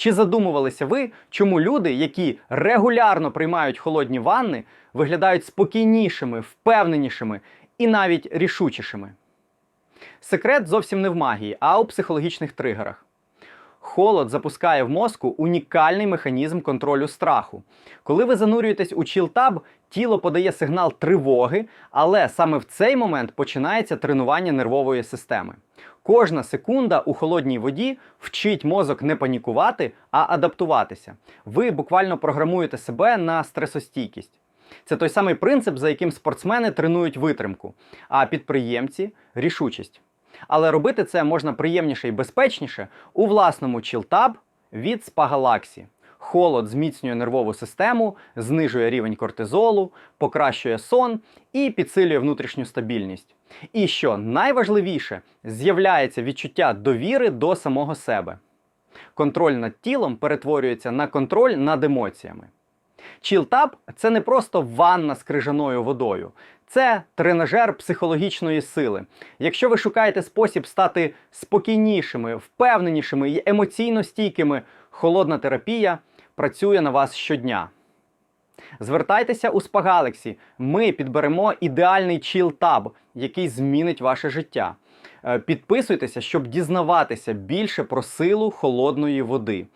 Чи задумувалися ви, чому люди, які регулярно приймають холодні ванни, виглядають спокійнішими, впевненішими і навіть рішучішими? Секрет зовсім не в магії, а у психологічних тригерах. Холод запускає в мозку унікальний механізм контролю страху. Коли ви занурюєтесь у чілтаб, тіло подає сигнал тривоги, але саме в цей момент починається тренування нервової системи. Кожна секунда у холодній воді вчить мозок не панікувати, а адаптуватися. Ви буквально програмуєте себе на стресостійкість. Це той самий принцип, за яким спортсмени тренують витримку, а підприємці рішучість. Але робити це можна приємніше і безпечніше у власному чілтаб від Spa. Холод зміцнює нервову систему, знижує рівень кортизолу, покращує сон і підсилює внутрішню стабільність. І що найважливіше, з'являється відчуття довіри до самого себе. Контроль над тілом перетворюється на контроль над емоціями. Чілтаб це не просто ванна з крижаною водою, це тренажер психологічної сили. Якщо ви шукаєте спосіб стати спокійнішими, впевненішими і емоційно стійкими, холодна терапія працює на вас щодня. Звертайтеся у Galaxy. Ми підберемо ідеальний чіл-таб, який змінить ваше життя. Е, Підписуйтеся, щоб дізнаватися більше про силу холодної води.